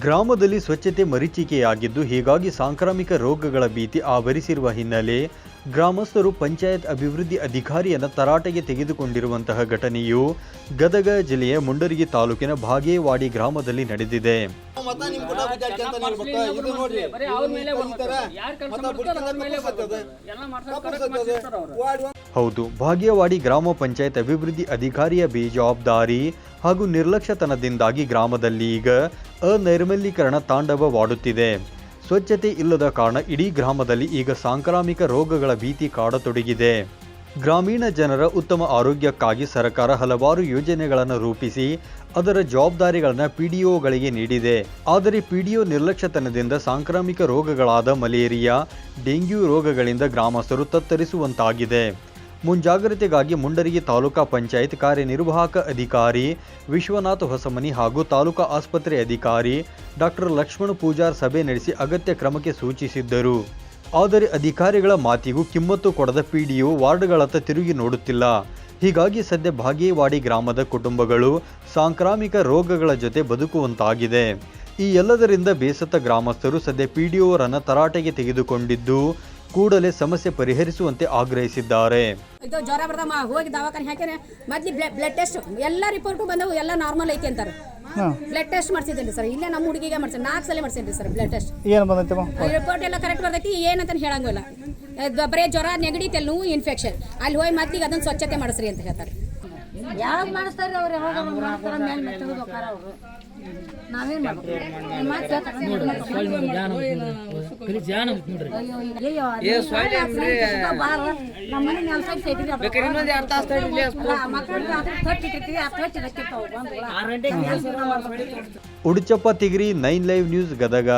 ಗ್ರಾಮದಲ್ಲಿ ಸ್ವಚ್ಛತೆ ಮರೀಚಿಕೆಯಾಗಿದ್ದು ಹೀಗಾಗಿ ಸಾಂಕ್ರಾಮಿಕ ರೋಗಗಳ ಭೀತಿ ಆವರಿಸಿರುವ ಹಿನ್ನೆಲೆ ಗ್ರಾಮಸ್ಥರು ಪಂಚಾಯತ್ ಅಭಿವೃದ್ಧಿ ಅಧಿಕಾರಿಯನ್ನು ತರಾಟೆಗೆ ತೆಗೆದುಕೊಂಡಿರುವಂತಹ ಘಟನೆಯು ಗದಗ ಜಿಲ್ಲೆಯ ಮುಂಡರಗಿ ತಾಲೂಕಿನ ಭಾಗೇವಾಡಿ ಗ್ರಾಮದಲ್ಲಿ ನಡೆದಿದೆ. ಹೌದು. ಭಾಗ್ಯವಾಡಿ ಗ್ರಾಮ ಪಂಚಾಯತ್ ಅಭಿವೃದ್ಧಿ ಅಧಿಕಾರಿಯ ಬೇಜವಾಬ್ದಾರಿ ಹಾಗೂ ನಿರ್ಲಕ್ಷ್ಯತನದಿಂದಾಗಿ ಗ್ರಾಮದಲ್ಲಿ ಈಗ ಅನೈರ್ಮಲ್ಯೀಕರಣ ತಾಂಡವವಾಡುತ್ತಿದೆ. ಸ್ವಚ್ಛತೆ ಇಲ್ಲದ ಕಾರಣ ಇಡೀ ಗ್ರಾಮದಲ್ಲಿ ಈಗ ಸಾಂಕ್ರಾಮಿಕ ರೋಗಗಳ ಭೀತಿ ಕಾಡತೊಡಗಿದೆ. ಗ್ರಾಮೀಣ ಜನರ ಉತ್ತಮ ಆರೋಗ್ಯಕ್ಕಾಗಿ ಸರ್ಕಾರ ಹಲವಾರು ಯೋಜನೆಗಳನ್ನು ರೂಪಿಸಿ ಅದರ ಜವಾಬ್ದಾರಿಗಳನ್ನು ಪಿಡಿಒಗಳಿಗೆ ನೀಡಿದೆ. ಆದರೆ ಪಿಡಿಒ ನಿರ್ಲಕ್ಷ್ಯತನದಿಂದ ಸಾಂಕ್ರಾಮಿಕ ರೋಗಗಳಾದ ಮಲೇರಿಯಾ, ಡೆಂಗ್ಯೂ ರೋಗಗಳಿಂದ ಗ್ರಾಮಸ್ಥರು ತತ್ತರಿಸುವಂತಾಗಿದೆ. ಮುಂಜಾಗ್ರತೆಗಾಗಿ ಮುಂಡರಿಗೆ ತಾಲೂಕಾ ಪಂಚಾಯತ್ ಕಾರ್ಯನಿರ್ವಾಹಕ ಅಧಿಕಾರಿ ವಿಶ್ವನಾಥ್ ಹೊಸಮನಿ ಹಾಗೂ ತಾಲೂಕಾ ಆಸ್ಪತ್ರೆ ಅಧಿಕಾರಿ ಡಾಕ್ಟರ್ ಲಕ್ಷ್ಮಣ ಪೂಜಾರ್ ಸಭೆ ನಡೆಸಿ ಅಗತ್ಯ ಕ್ರಮಕ್ಕೆ ಸೂಚಿಸಿದ್ದರು. ಆದರೆ ಅಧಿಕಾರಿಗಳ ಮಾತಿಗೂ ಕಿಮ್ಮತ್ತು ಕೊಡದ ಪಿಡಿಒ ವಾರ್ಡ್ಗಳತ್ತ ತಿರುಗಿ ನೋಡುತ್ತಿಲ್ಲ. ಹೀಗಾಗಿ ಸದ್ಯ ಭಾಗೇವಾಡಿ ಗ್ರಾಮದ ಕುಟುಂಬಗಳು ಸಾಂಕ್ರಾಮಿಕ ರೋಗಗಳ ಜೊತೆ ಬದುಕುವಂತಾಗಿದೆ. ಈ ಎಲ್ಲದರಿಂದ ಬೇಸತ್ತ ಗ್ರಾಮಸ್ಥರು ಸದ್ಯ ಪಿಡಿಒರನ್ನು ತರಾಟೆಗೆ ತೆಗೆದುಕೊಂಡಿದ್ದು ಕೂಡಲೇ ಸಮಸ್ಯೆ ಪರಿಹರಿಸುವಂತೆ ಆಗ್ರಹಿಸಿದ್ದಾರೆ. ಇದು ಜ್ವರ ಬರ್ದಮ್ಮ ಹೋಗಿ ದವಾಖಾನೆ ಹಾಕಿದ್ರೆ ಮೊದ್ಲು ಬ್ಲಡ್ ಟೆಸ್ಟ್ ಎಲ್ಲ ರಿಪೋರ್ಟು ಬಂದವು ಎಲ್ಲ ನಾರ್ಮಲ್ ಐತಿ ಅಂತಾರೆ. ಬ್ಲಡ್ ಟೆಸ್ಟ್ ಮಾಡ್ಸಿದ್ದೀನಿ ಸರ್? ಇಲ್ಲೇ ನಮ್ಮ ಹುಡುಗಿಗೆ ಮಾಡ್ತೀನಿ ನಾಲ್ಕು ಸಲ ಮಾಡ್ಸೇನ್ರಿ ಸರ್ ಬ್ಲಡ್ ಟೆಸ್ಟ್ ಏನು ಬಂದೈತಮ್ಮ? ರಿಪೋರ್ಟ್ ಎಲ್ಲ ಕರೆಕ್ಟ್ ಬರ್ತೈತಿ ಏನಂತ ಹೇಳಂಗಿಲ್ಲ. ಬರೇ ಬರೀ ಜ್ವರ ನೆಗಡಿ ತೆಲು ಇನ್ಫೆಕ್ಷನ್ ಅಲ್ಲಿ ಹೋಗಿ ಮೊದ್ಲಿಗೆ ಅದನ್ನು ಸ್ವಚ್ಛತೆ ಮಾಡಿಸ್ರಿ ಅಂತ ಹೇಳ್ತಾರೆ. ಯಾವಾಗ ಮಾಡಿಸ್ತಾರೆ ಅವ್ರು? ಯಾವಾಗ ಮಾಡ್ತಾರ ಮೇಲೆ ಮತ್ತೆ ಹೋಗ್ಬೇಕಾರ ಅವರು. ನಾವೇನ್ Uduchappa Tigiri nine live news Gadag.